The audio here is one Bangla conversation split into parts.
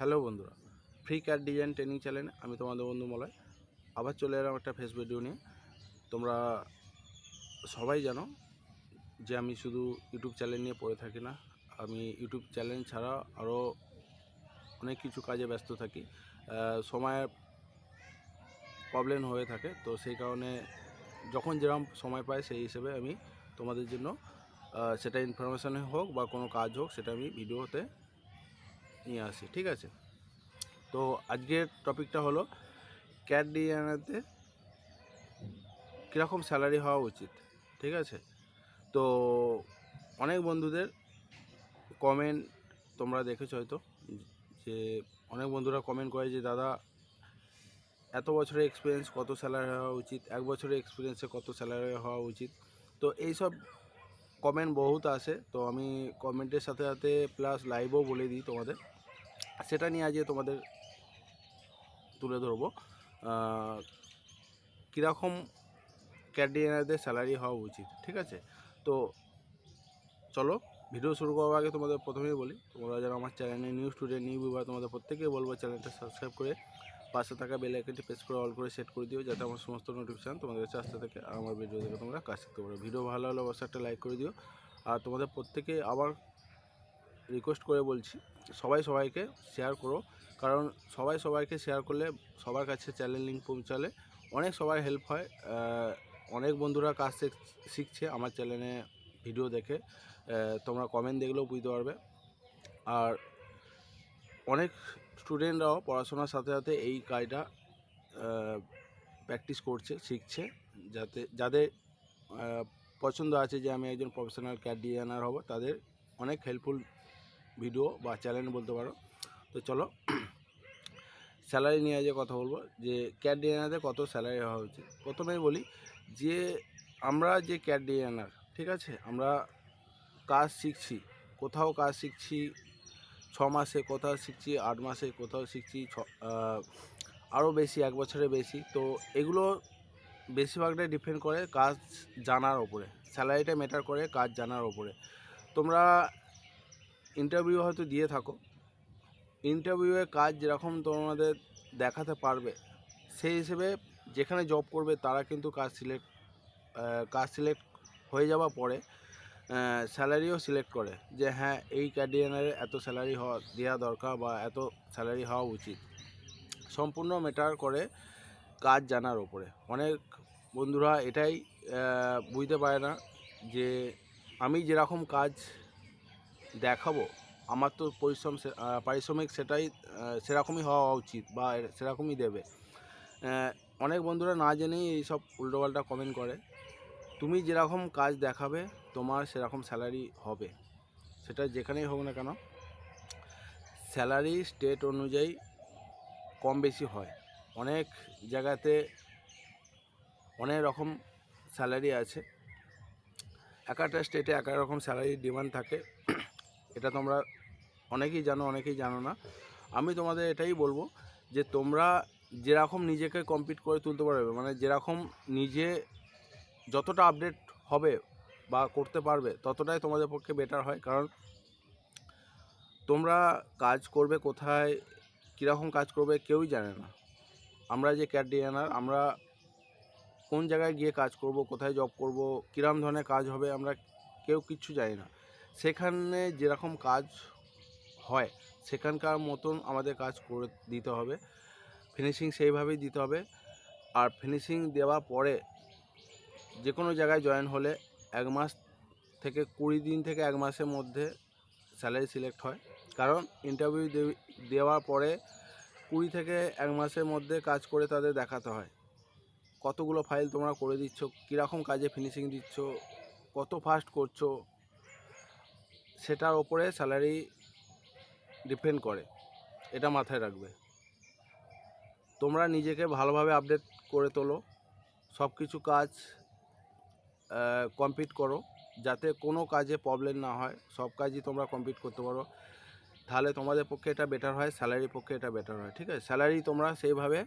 হ্যালো বন্ধুরা, ফ্রি ক্যাট ডিজাইন ট্রেনিং চ্যানেলে আমি তোমাদের বন্ধু মলয়। আবার চলে এলাম একটা ফেস ভিডিও নিয়ে। তোমরা সবাই জানো যে আমি শুধু ইউটিউব চ্যানেল নিয়ে পড়ে থাকি না, আমি ইউটিউব চ্যানেল ছাড়া আরও অনেক কিছু কাজে ব্যস্ত থাকি। সময়ের প্রবলেম হয়ে থাকে, তো সেই কারণে যখন যেরকম সময় পাই সেই হিসেবে আমি তোমাদের জন্য সেটা ইনফরমেশানে হোক বা কোনো কাজ হোক, সেটা আমি ভিডিওতে নিয়ে আসি, ঠিক আছে? তো আজকের টপিকটা হলো ক্যাট ডিজাইনারতে কীরকম স্যালারি হওয়া উচিত, ঠিক আছে? তো অনেক বন্ধুদের কমেন্ট তোমরা দেখেছ হয়তো, যে অনেক বন্ধুরা কমেন্ট করে যে, দাদা, এত বছরের এক্সপিরিয়েন্স কত স্যালারি হওয়া উচিত? এক বছরের এক্সপিরিয়েন্সে কত স্যালারি হওয়া উচিত? তো এইসব কমেন্ট বহুত আসে তো আমি কমেন্টের সাথে সাথে প্লাস লাইভও বলে দিই তোমাদের। সেটা নিয়ে আজকে তোমাদের তুলে ধরবো। কীরকম ক্যাডিয়ানারদের স্যালারি হওয়া উচিত, ঠিক আছে? তো চলো ভিডিও শুরু করার আগে তোমাদের প্রথমেই বলি, তোমরা যারা আমার চ্যানেলে নিউ স্টুডেন্ট নিউ ভিউবার তোমাদের প্রত্যেকেই বলব চ্যানেলটা সাবস্ক্রাইব করে পাশে থাকা বেল আইকনটি প্রেস করে অল করে সেট করে দিও, যাতে আমার সমস্ত নোটিফিকেশান তোমাদের কাছে আসতে থাকে আর আমার ভিডিও দেখে তোমরা কাজ শিখতে পারো। ভিডিও ভালো হলে অবশ্যই একটা লাইক করে দিও। আর তোমাদের প্রত্যেকে আবার রিকোয়েস্ট করে বলছি, সবাই সবাইকে শেয়ার করো, কারণ সবাই সবাইকে শেয়ার করলে সবার কাছে চ্যানেল লিঙ্ক পৌঁছালে অনেক সবার হেল্প হয়। অনেক বন্ধুরা কাজ শিখ- শিখছে আমার চ্যানেলে ভিডিও দেখে। তোমরা কমেন্ট দেখলেও বুঝতে পারবে। আর অনেক স্টুডেন্টরাও পড়াশোনার সাথে সাথে এই কাজটা প্র্যাকটিস করছে, শিখছে, যাতে, যাদের পছন্দ আছে যে আমি একজন প্রফেশনাল ক্যাট ডিজাইনার হব, তাদের অনেক হেল্পফুল ভিডিও বা চ্যানেল বলতে পারো। তো চলো স্যালারি নিয়ে যে কথা বলব। যে ক্যাট ডিজাইনারদের কত স্যালারি হওয়া উচিত? প্রথমেই বলি যে, আমরা যে ক্যাট ডিজাইনার ঠিক আছে? আমরা কাজ শিখছি, কোথাও কাজ শিখছি, ছ মাসে কোথাও শিখছি, আট মাসে কোথাও শিখছি, ছ আরও বেশি, এক বছরে বেশি। তো এগুলো বেশিরভাগটাই ডিপেন্ড করে কাজ জানার ওপরে। স্যালারিটা ম্যাটার করে কাজ জানার ওপরে। তোমরা ইন্টারভিউ হয়তো দিয়ে থাকো। ইন্টারভিউয়ে কাজ যেরকম তোমাদের দেখাতে পারবে, সেই হিসেবে যেখানে জব করবে তারা কিন্তু কাজ সিলেক্ট কাজ সিলেক্ট হয়ে যাওয়ার পরে স্যালারিও সিলেক্ট করে যে হ্যাঁ এই ক্যাডিয়ানারের এত স্যালারি হওয়া দেওয়া দরকার বা এত স্যালারি হওয়া উচিত। সম্পূর্ণ ম্যাটার করে কাজ জানার ওপরে অনেক বন্ধুরা এটাই বুঝতে পারে না যে আমি যেরকম কাজ দেখাবো, আমার তো পরিশ্রম পারিশ্রমিক সেটাই সেরকমই হওয়া উচিত বা সেরকমই দেবে। অনেক বন্ধুরা না জেনেই এইসব উল্টোপাল্টা কমেন্ট করে। তুমি যেরকম কাজ দেখাবে, তোমার সেরকম স্যালারি হবে। সেটা যেখানেই হোক না কেন স্যালারি স্টেট অনুযায়ী কম বেশি হয়। অনেক জায়গাতে অনেক রকম স্যালারি আছে। এক একটা স্টেটে এক রকম স্যালারি ডিমান্ড থাকে। এটা তোমরা অনেকেই জানো অনেকেই জানো না। আমি তোমাদের এটাই বলব যে তোমরা যেরকম নিজেকে কমপ্লিট করে তুলতে পারবে মানে যেরকম নিজে যতটা আপডেট হবে বা করতে পারবে, ততটাই তোমাদের পক্ষে বেটার হয়। কারণ তোমরা কাজ করবে কোথায়, কীরকম কাজ করবে কেউই জানে না। আমরা যে ক্যাট ডিজাইনার আমরা কোন জায়গায় গিয়ে কাজ করব, কোথায় জব করব কীরকম ধরনের কাজ হবে, আমরা কেউ কিচ্ছু জানি না। সেখানে যেরকম কাজ হয়, সেখানকার মতন আমাদের কাজ করে দিতে হবে। ফিনিশিং সেইভাবেই দিতে হবে। আর ফিনিশিং দেওয়ার পরে যে কোনো জায়গায় জয়েন হলে এক মাস থেকে কুড়ি দিন থেকে এক মাসের মধ্যে স্যালারি সিলেক্ট হয়। কারণ ইন্টারভিউ দেওয়ার পরে কুড়ি থেকে এক মাসের মধ্যে কাজ করে তাদের দেখাতে হয়। কতগুলো ফাইল তোমরা করে দিচ্ছ, কীরকম কাজে ফিনিশিং দিচ্ছ, কত ফাস্ট করছ, সেটার ওপরে স্যালারি ডিপেন্ড করে। এটা মাথায় রাখবে। তোমরা নিজেকে ভালোভাবে আপডেট করে তোলো। সব কিছু কাজ কমপ্লিট করো। যাতে কোনো কাজে প্রবলেম না হয়, সব কাজই তোমরা কমপ্লিট করতে পারো। তাহলে তোমাদের পক্ষে এটা বেটার হয় স্যালারির পক্ষে এটা বেটার হয়, ঠিক আছে? স্যালারি তোমরা সেইভাবে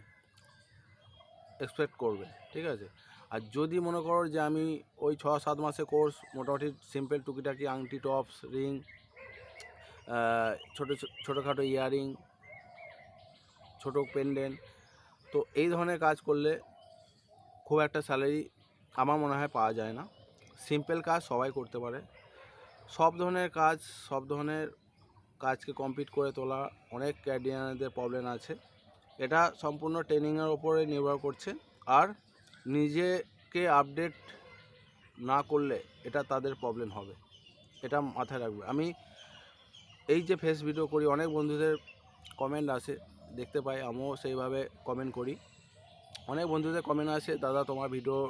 এক্সপেক্ট করবে, ঠিক আছে? আর যদি মনে করো যে আমি ওই ছ সাত মাসে কোর্স মোটামুটি সিম্পল টুকিটাকি আংটি টপস রিং ছোটো ছোটোখাটো ইয়ারিং ছোটো পেন্ডেন্ট তো এই ধরনের কাজ করলে খুব একটা স্যালারি আমার মনে হয় পাওয়া যায় না। সিম্পল কাজ সবাই করতে পারে। সব ধরনের কাজ, সব ধরনের কাজকে কমপ্লিট করে তোলা অনেক ক্যাডিয়ানদের প্রবলেম আছে। এটা সম্পূর্ণ ট্রেনিংয়ের ওপরে নির্ভর করছে। আর নিজেকে আপডেট না করলে এটা তাদের প্রবলেম হবে। এটা মাথায় রাখবে। আমি এই যে ফেস ভিডিও করি, অনেক বন্ধুদের কমেন্ট আসে, দেখতে পাই। আমিও সেইভাবে কমেন্ট করি। অনেক বন্ধুদের কমেন্ট আসে, দাদা, তোমার ভিডিও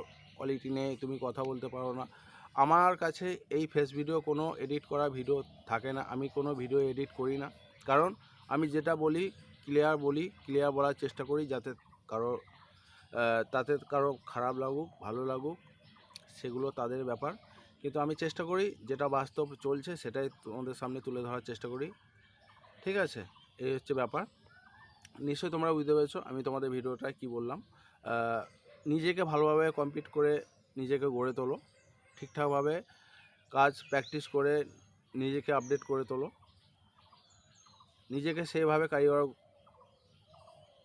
কোয়ালিটি নেই, তুমি কথা বলতে পারো না। আমার কাছে এই ফেস ভিডিও কোনো এডিট করা ভিডিও থাকে না। আমি কোনো ভিডিও এডিট করি না। কারণ আমি যেটা বলি ক্লিয়ার বলি ক্লিয়ার বলার চেষ্টা করি যাতে কারও তাতে কারও খারাপ লাগুক, ভালো লাগুক, সেগুলো তাদের ব্যাপার। কিন্তু আমি চেষ্টা করি, যেটা বাস্তব চলছে সেটাই তোমাদের সামনে তুলে ধরার চেষ্টা করি। ঠিক আছে? এই হচ্ছে ব্যাপার। নিশ্চয়ই তোমরা বুঝতে পেরেছ আমি তোমাদের ভিডিওটা কি বললাম। নিজেকে ভালোভাবে কমপ্লিট করে নিজেকে গড়ে তোলো, ঠিকঠাকভাবে কাজ প্র্যাকটিস করে নিজেকে আপডেট করে তোলো, নিজেকে সেইভাবে কারিগর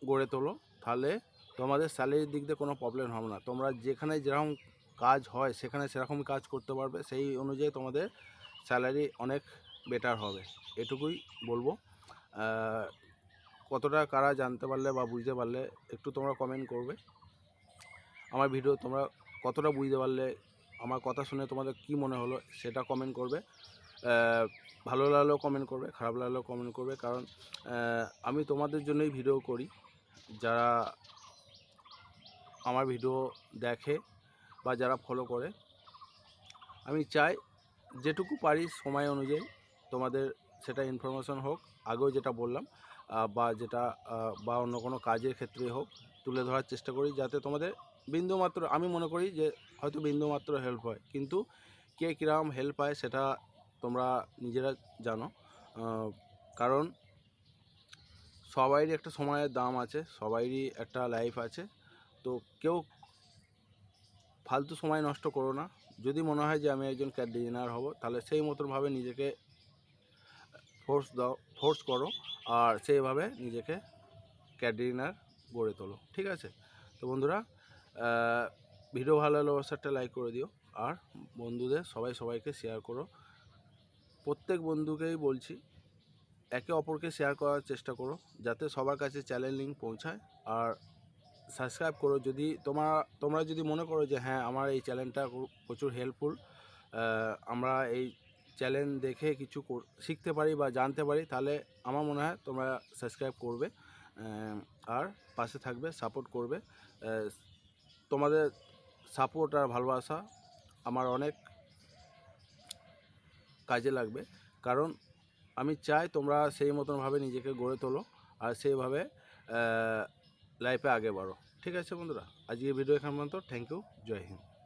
গড়ে তোলো, তাহলে তোমাদের স্যালারির দিক দিয়ে কোনো প্রবলেম হবে না। তোমরা যেখানে যেরকম কাজ হয়, সেখানে সেরকমই কাজ করতে পারবে, সেই অনুযায়ী তোমাদের স্যালারি অনেক বেটার হবে। এটুকুই বলব। কতটা কারা জানতে পারলে বা বুঝতে পারলে একটু তোমরা কমেন্ট করবে। আমার ভিডিও তোমরা কতটা বুঝতে পারলে, আমার কথা শুনে তোমাদের কি মনে হলো সেটা কমেন্ট করবে। ভালো লাগলেও কমেন্ট করবে, খারাপ লাগলেও কমেন্ট করবে, কারণ আমি তোমাদের জন্যই ভিডিও করি। যারা আমার ভিডিও দেখে বা যারা ফলো করে, আমি চাই যেটুকু পারি সময় অনুযায়ী তোমাদের সেটা ইনফরমেশন হোক, আগেও যেটা বললাম বা যেটা বা অন্য কোনো কাজের ক্ষেত্রে হোক, তুলে ধরার চেষ্টা করি যাতে তোমাদের বিন্দুমাত্র, আমি মনে করি যে হয়তো বিন্দুমাত্র হেল্প হয়। কিন্তু কে কীরকম হেল্প হয় সেটা তোমরা নিজেরা জানো। কারণ সবাইরই একটা সময়ের দাম আছে, সবাইরই একটা লাইফ আছে। তো কেউ ফালতু সময় নষ্ট করো না। যদি মনে হয় যে আমি একজন ক্যাট ডিজাইনার হব, তাহলে সেই মতনভাবে নিজেকে ফোর্স দাও ফোর্স করো আর সেইভাবে নিজেকে ক্যাট ডিজাইনার গড়ে তোলো। ঠিক আছে? তো বন্ধুরা ভিডিও ভালো লাগলে অবশ্যই লাইক করে দিও। আর বন্ধুদের, সবাই সবাইকে শেয়ার করো। প্রত্যেক বন্ধুকেই বলছি, একে অপরকে শেয়ার করার চেষ্টা করো, যাতে সবার কাছে চ্যানেল লিঙ্ক পৌঁছায়। আর সাবস্ক্রাইব করো, যদি তোমার, তোমরা যদি মনে করো যে হ্যাঁ আমার এই চ্যানেলটা প্রচুর হেল্পফুল আমরা এই চ্যানেল দেখে কিছু শিখতে পারি বা জানতে পারি, তাহলে আমার মনে হয় তোমরা সাবস্ক্রাইব করবে। আর পাশে থাকবে সাপোর্ট করবে। তোমাদের সাপোর্ট আর ভালোবাসা আমার অনেক কাজে লাগবে। কারণ আমি চাই তোমরা সেই মতনভাবে নিজেকে গড়ে তোলো আর সেইভাবে লাইফে আগে বাড়ো। ঠিক আছে বন্ধুরা? আজকে ভিডিও এখান পর্যন্ত। থ্যাংক ইউ জয় হিন্দ।